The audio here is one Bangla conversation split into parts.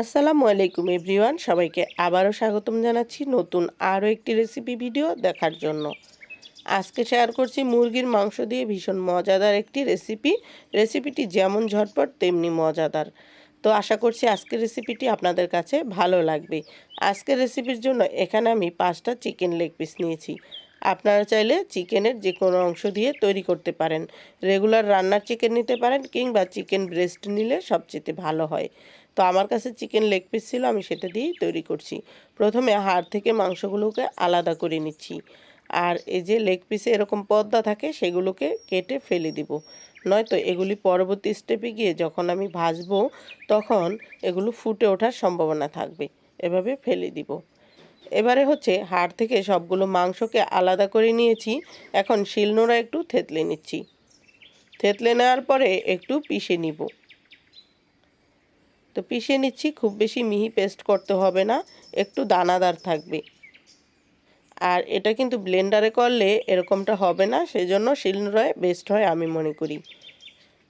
আসসালামু আলাইকুম এভরিওয়ান, সবাইকে আবারও স্বাগতম জানাচ্ছি নতুন আরও একটি রেসিপি ভিডিও দেখার জন্য। আজকে শেয়ার করছি মুরগির মাংস দিয়ে ভীষণ মজাদার একটি রেসিপি রেসিপিটি যেমন ঝটপট, তেমনি মজাদার। তো আশা করছি আজকের রেসিপিটি আপনাদের কাছে ভালো লাগবে। আজকের রেসিপির জন্য এখানে আমি পাঁচটা চিকেন লেগ পিস নিয়েছি। আপনারা চাইলে চিকেনের যে কোনো অংশ দিয়ে তৈরি করতে পারেন। রেগুলার রান্নার চিকেন নিতে পারেন কিংবা চিকেন ব্রেস্ট নিলে সবচেয়ে ভালো হয়। তো আমার কাছে চিকেন লেগ পিস ছিল, আমি সেটা দিয়েই তৈরি করছি। প্রথমে হাড় থেকে মাংসগুলোকে আলাদা করে নিচ্ছি। আর এই যে লেগ পিসে এরকম পর্দা থাকে, সেগুলোকে কেটে ফেলে দিব। নয়তো এগুলি পরবর্তী স্টেপে গিয়ে যখন আমি ভাজবো, তখন এগুলো ফুটে ওঠার সম্ভাবনা থাকবে। এভাবে ফেলে দিব। এবারে হচ্ছে হাড় থেকে সবগুলো মাংসকে আলাদা করে নিয়েছি। এখন শিলনোড়া একটু থেতলে নিচ্ছি। থেতলে নেওয়ার পরে একটু পিষে নিব। তো পিষে নিচ্ছি, খুব বেশি মিহি পেস্ট করতে হবে না, একটু দানাদার থাকবে। আর এটা কিন্তু ব্লেন্ডারে করলে এরকমটা হবে না সেই জন্য শিলনোড়ায় বেস্ট হয় আমি মনে করি।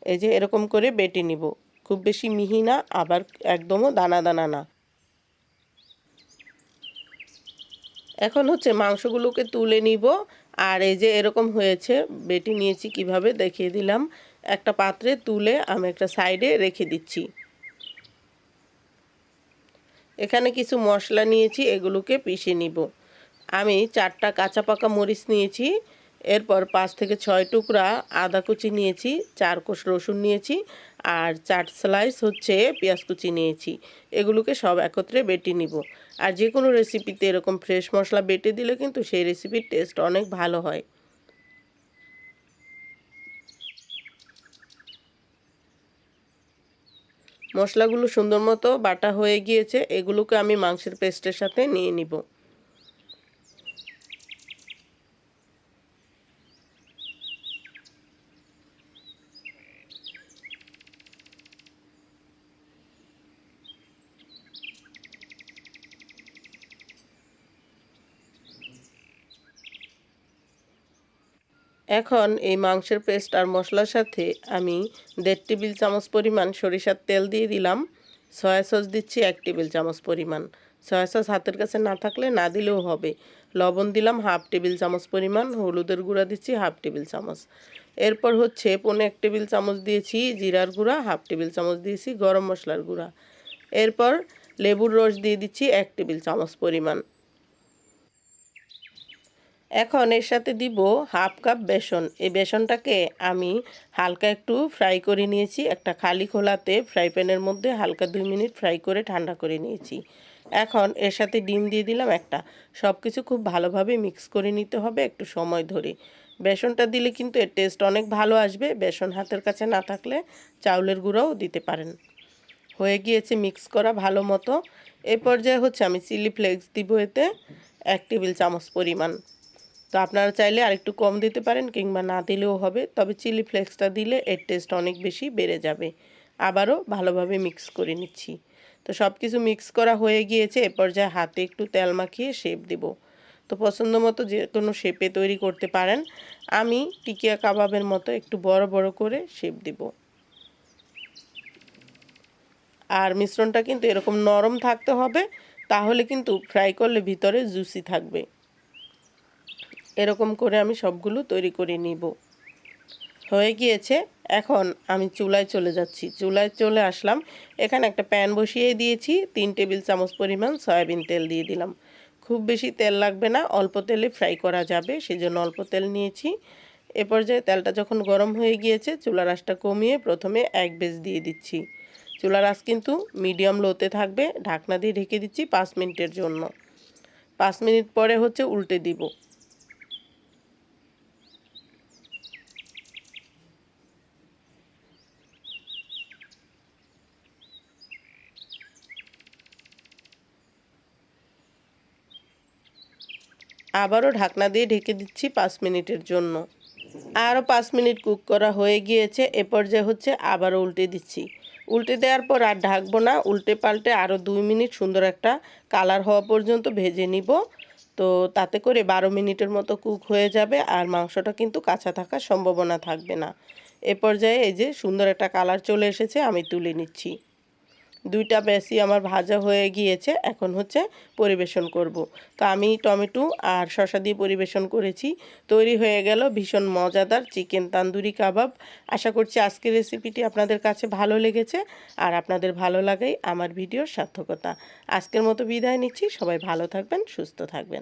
এই যে এরকম করে বেটে নিব। খুব বেশি মিহি না, আবার একদমও দানা দানা না। এখন হচ্ছে মাংসগুলোকে তুলে নিব। আর এই যে এরকম হয়েছে, বেটি নিয়েছি কীভাবে দেখিয়ে দিলাম। একটা পাত্রে তুলে আমি একটা সাইডে রেখে দিচ্ছি। এখানে কিছু মশলা নিয়েছি, এগুলোকে পিষে নিব। আমি চারটা কাঁচা পাকা মরিচ নিয়েছি। এরপর পাঁচ থেকে ছয় টুকরা আদা কুচি নিয়েছি, চার কোষ রসুন নিয়েছি আর চার স্লাইস হচ্ছে পেঁয়াজ কুচি নিয়েছি। এগুলোকে সব একত্রে বেটে নিব। আর যে কোনো রেসিপিতে এরকম ফ্রেশ মশলা বেটে দিলে কিন্তু সেই রেসিপির টেস্ট অনেক ভালো হয়। মশলাগুলো সুন্দর মতো বাটা হয়ে গিয়েছে, এগুলোকে আমি মাংসের পেস্টের সাথে নিয়ে নিব। এখন এই মাংসের পেস্ট আর মশলার সাথে আমি দেড় টেবিল চামচ পরিমাণ সরিষার তেল দিয়ে দিলাম। সয়া সস দিচ্ছি এক টেবিল চামচ পরিমাণ। সয়া সস হাতের কাছে না থাকলে না দিলেও হবে। লবণ দিলাম হাফ টেবিল চামচ পরিমাণ। হলুদের গুঁড়া দিচ্ছি হাফ টেবিল চামচ। এরপর হচ্ছে পনেরো এক টেবিল চামচ দিয়েছি জিরার গুঁড়া, হাফ টেবিল চামচ দিয়েছি গরম মশলার গুঁড়া। এরপর লেবুর রস দিয়ে দিচ্ছি এক টেবিল চামচ পরিমাণ। এখন এর সাথে দিব হাফ কাপ বেসন। এই বেসনটাকে আমি হালকা একটু ফ্রাই করে নিয়েছি। একটা খালি খোলাতে ফ্রাই প্যানের মধ্যে হালকা দুই মিনিট ফ্রাই করে ঠান্ডা করে নিয়েছি। এখন এর সাথে ডিম দিয়ে দিলাম একটা। সব কিছু খুব ভালোভাবে মিক্স করে নিতে হবে একটু সময় ধরে। বেসনটা দিলে কিন্তু এর টেস্ট অনেক ভালো আসবে। বেসন হাতের কাছে না থাকলে চাউলের গুঁড়োও দিতে পারেন। হয়ে গিয়েছে মিক্স করা ভালো মতো। এই পর্যায়ে হচ্ছে আমি চিলি ফ্লেক্স দিব এতে এক টেবিল চামচ পরিমাণ। তো আপনারা চাইলে আরেকটু কম দিতে পারেন কিংবা না দিলেও হবে। তবে চিলি ফ্লেক্সটা দিলে এর টেস্ট অনেক বেশি বেড়ে যাবে। আবারও ভালোভাবে মিক্স করে নিচ্ছি। তো সব কিছু মিক্স করা হয়ে গিয়েছে, এ পর্যায়ে হাতে একটু তেল মাখিয়ে শেপ দিব। তো পছন্দ মতো যে কোনো শেপে তৈরি করতে পারেন। আমি টিকিয়া কাবাবের মতো একটু বড় বড় করে শেপ দিব। আর মিশ্রণটা কিন্তু এরকম নরম থাকতে হবে, তাহলে কিন্তু ফ্রাই করলে ভিতরে জুসি থাকবে। এরকম করে আমি সবগুলো তৈরি করে নিব। হয়ে গিয়েছে, এখন আমি চুলায় চলে যাচ্ছি। চুলায় চলে আসলাম, এখানে একটা প্যান বসিয়ে দিয়েছি, তিন টেবিল চামচ পরিমাণ সয়াবিন তেল দিয়ে দিলাম। খুব বেশি তেল লাগবে না, অল্প তেলে ফ্রাই করা যাবে সেই জন্য অল্প তেল নিয়েছি। এ পর্যায়ে তেলটা যখন গরম হয়ে গিয়েছে, চুলার আঁচটা কমিয়ে প্রথমে এক বেজ দিয়ে দিচ্ছি। চুলার আঁচ কিন্তু মিডিয়াম লোতে থাকবে, ঢাকনা দিয়ে ঢেকে দিচ্ছি পাঁচ মিনিটের জন্য। পাঁচ মিনিট পরে হচ্ছে উল্টে দিব। আবারও ঢাকনা দিয়ে ঢেকে দিচ্ছি পাঁচ মিনিটের জন্য। আরও পাঁচ মিনিট কুক করা হয়ে গিয়েছে, এ পর্যায়ে হচ্ছে আবারও উল্টে দিচ্ছি। উল্টে দেওয়ার পর আর ঢাকবো না, উল্টে পাল্টে আরও দুই মিনিট সুন্দর একটা কালার হওয়া পর্যন্ত ভেজে নিব। তো তাতে করে বারো মিনিটের মতো কুক হয়ে যাবে আর মাংসটা কিন্তু কাঁচা থাকার সম্ভাবনা থাকবে না। এ পর্যায়ে এই যে সুন্দর একটা কালার চলে এসেছে, আমি তুলে নিচ্ছি। দুইটা বেশি আমার ভাজা হয়ে গিয়েছে, এখন হচ্ছে পরিবেশন করব। তো আমি টমেটো আর শশা দিয়ে পরিবেশন করেছি। তৈরি হয়ে গেল ভীষণ মজাদার চিকেন তান্দুরি কাবাব। আশা করছি আজকের রেসিপিটি আপনাদের কাছে ভালো লেগেছে আর আপনাদের ভালো লাগাই আমার ভিডিওর সার্থকতা। আজকের মতো বিদায় নিচ্ছি। সবাই ভালো থাকবেন, সুস্থ থাকবেন।